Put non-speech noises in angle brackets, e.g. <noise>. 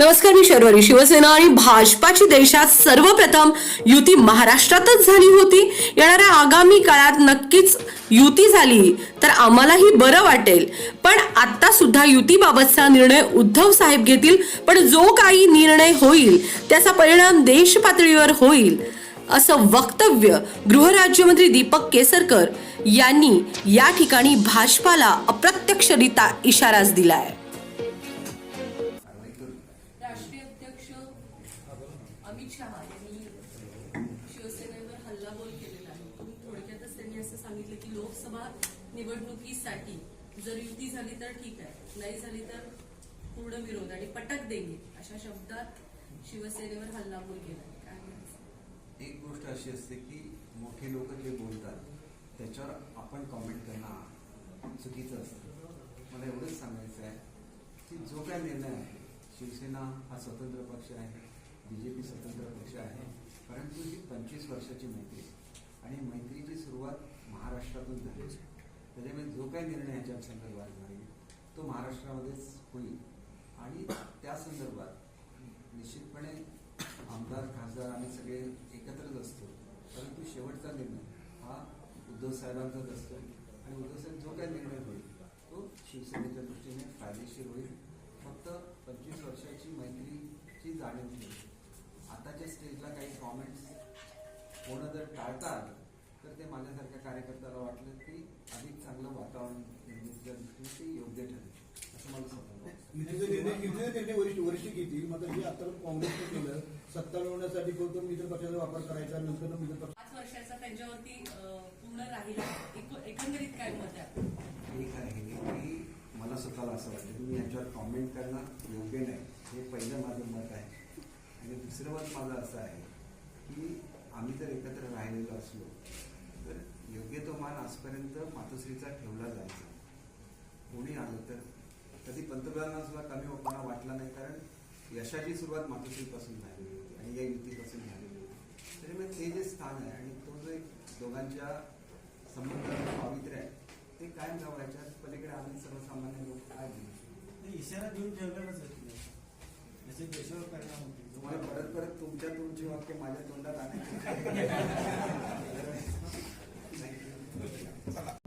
नमस्कार मी शर्वरी शिवसेना आणि भाजपाची देशात सर्वप्रथम युती महाराष्ट्रातच झाली होती. येणाऱ्या आगामी काळात नक्कीच युती झाली तर आम्हालाही बरं वाटेल. पण आता सुद्धा युतीबाबतचा निर्णय उद्धव साहेब घेतील पण जो काही निर्णय होईल त्याचा परिणाम देश पातळीवर होईल. असं वक्तव्य गृहराज्यमंत्री दीपक केसरकर यांनी या ठिकाणी भाजपाला अप्रत्यक्षरित्या इशाराच दिलाय. अमित शहा शिवसेनेवर केलेला आहे. थोडक्यातच त्यांनी असं सांगितलं की लोकसभा निवडणुकीसाठी जर युती झाली तर ठीक आहे. नाही झाली तर पूर्ण विरोध आणि पटक देंगे अशा शब्दात शिवसेनेवर हल्लाबोल केला एक गोष्ट अशी असते की मोठे लोक जे बोलतात त्याच्यावर आपण कॉमेंट करणं चुकीचं असतं. मला एवढंच सांगायचं आहे की जो काय निर्णय आहे शिवसेना हा स्वतंत्र पक्ष आहे बी जे पी स्वतंत्र पक्ष आहे परंतु ही पंचवीस वर्षाची मैत्री आणि मैत्रीची सुरुवात महाराष्ट्रातून झाली त्याच्यामुळे जो काही निर्णय ह्याच्या संदर्भात झाली तो महाराष्ट्रामध्येच होईल. आणि त्या संदर्भात निश्चितपणे आमदार खासदार आम्ही सगळे एकत्रच असतो परंतु शेवटचा निर्णय हा उद्धव साहेबांचाच असतो आणि उद्धव साहेब जो काही निर्णय होईल तो शिवसेनेच्या दृष्टीने फायदेशीर होईल. फक्त पंचवीस वर्षाची मैत्रीची जाणीव ठेवली आताच्या स्टेजला काही कॉमेंट्स होणं जर टाळता आलं तर ते माझ्यासारख्या कार्यकर्त्याला वाटलं की अधिक चांगलं वातावरण निर्मितीच्या दृष्टीने ते योग्य ठरेल असं मला सांगतो वाटतं निर्णय वरिष्ठ घेतील मात्र हे आता काँग्रेसने केलं. सत्ता मिळवण्यासाठी फक्त मित्र पक्षाचा वापर करायचा नंतर मित्र पक्ष वर्षाचा त्यांच्यावरती पूर्ण राहिला एकंदरीत काय मत आहे? आहे की मला स्वतःला असं वाटतं की मी यांच्यावर कॉमेंट करणं योग्य नाही. हे पहिलं माझं मत आहे. आणि दुसरं मत माझं असं आहे की आम्ही जर एकत्र राहिलेलो असलो तर योग्य तो मान आजपर्यंत मातोश्रीचा ठेवला जायचा. कोणी आलं तर. कधी पंतप्रधानांना सुद्धा कमी होताना वाटला नाही कारण यशाची सुरुवात मातोश्रीपासून झालेली होती आणि या युतीपासून झालेली त्याच्यामुळे ते जे स्थान आहे आणि तो जो एक दोघांच्या संबंधाचा पावित्र्य आहे ते कायम ठेवायच्या पलीकडे आम्ही सर्वसामान्य लोक काय दिले इशारा देऊन ठेवलेलाच त्याचे देशावर परिणाम होते तुम्हाला परत परत तुमच्या तुमची वाक्य माझ्या तोंडात आणायची. <laughs>